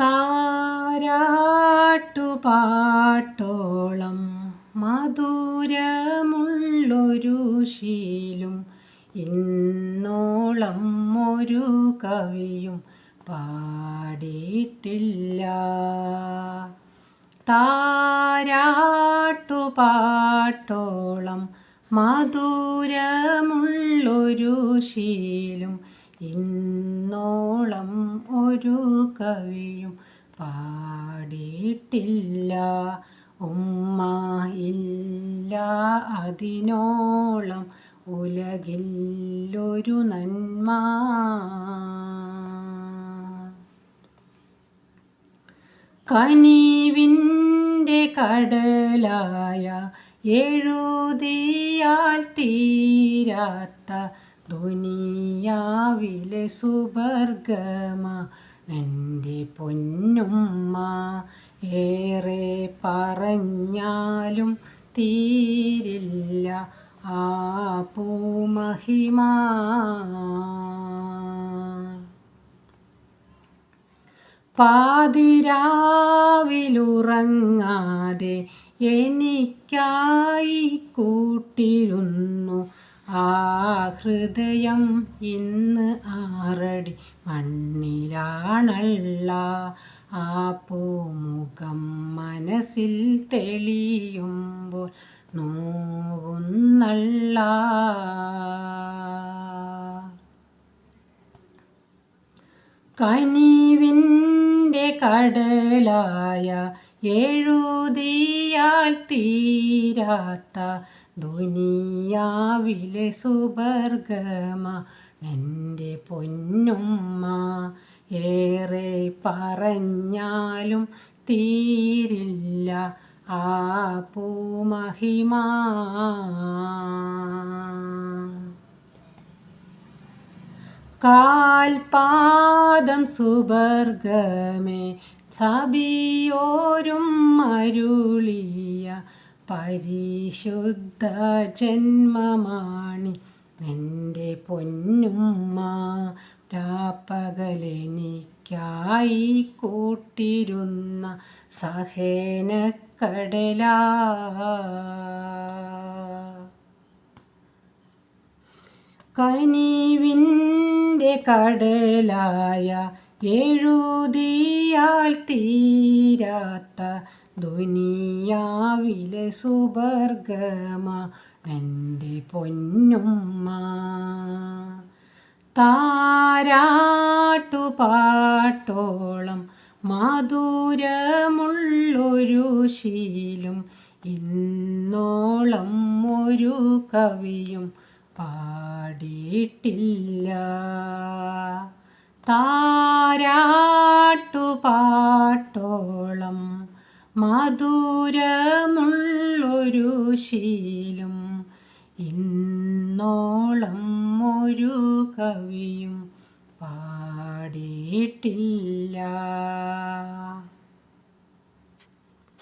താരാട്ടുപാട്ടോളം മധുരമുള്ളൊരു ശീലും ഇന്നോളം ഒരു കവിയും പാടിയിട്ടില്ല. താരാട്ടുപാട്ടോളം മധുരമുള്ളൊരു ശീലും ഇന്നോളം ഒരു കവിയും പാടിയിട്ടില്ല. ഉമ്മ ഇല്ല അതിനോളം ഉലകില്ലൊരു നന്മ. കനീവിന്റെ കടലായ എഴുതിയാൽ തീരാത്ത ദുനിയാവിലെ എന്റെ പൊന്നുമ്മ ഏറെ പറഞ്ഞാലും തീരില്ല ആ പൂമഹിമ. പാതിരാവിലുറങ്ങാതെ എനിക്കായി കൂട്ടിരുന്നു ആ ഹൃദയം ഇന്ന് ആറടി മണ്ണിലാണല്ല. ആ പൂമുഖം മനസ്സിൽ തെളിയുമ്പോൾ നോവുന്നള്ള കനിവിന്റെ കടലായ എഴുതിയാൽ തീരാത്ത ദുനിയാവിലെ സുബർഗമ എന്റെ പൊന്നുമ്മ ഏറെ പറഞ്ഞാലും തീരില്ല ആ പൂമഹിമ. കാൽപാദം സുബർഗമേ സബിയോരും അരുളിയ പരിശുദ്ധ ജന്മമാണി എന്റെ പൊന്നുമ്മ രാപ്പകലെനിക്കായി കൂട്ടിരുന്ന സഹേനക്കടല. കനിവിന്റെ കടലായ എഴുതിയാൽ തീരാത്ത ദുനിയാവിലെ സുബർഗമ എന്റെ പൊന്നുമ്മ. താരാട്ടുപാട്ടോളം മധുരമുള്ളൊരു ശീലും ഇന്നോളം ഒരു കവിയും പാടിയിട്ടില്ല. താരാട്ടുപാട്ടോളം മധുരമുള്ളൊരു ശീലും ഇന്നോളം ഒരു കവിയും പാടിയിട്ടില്ല.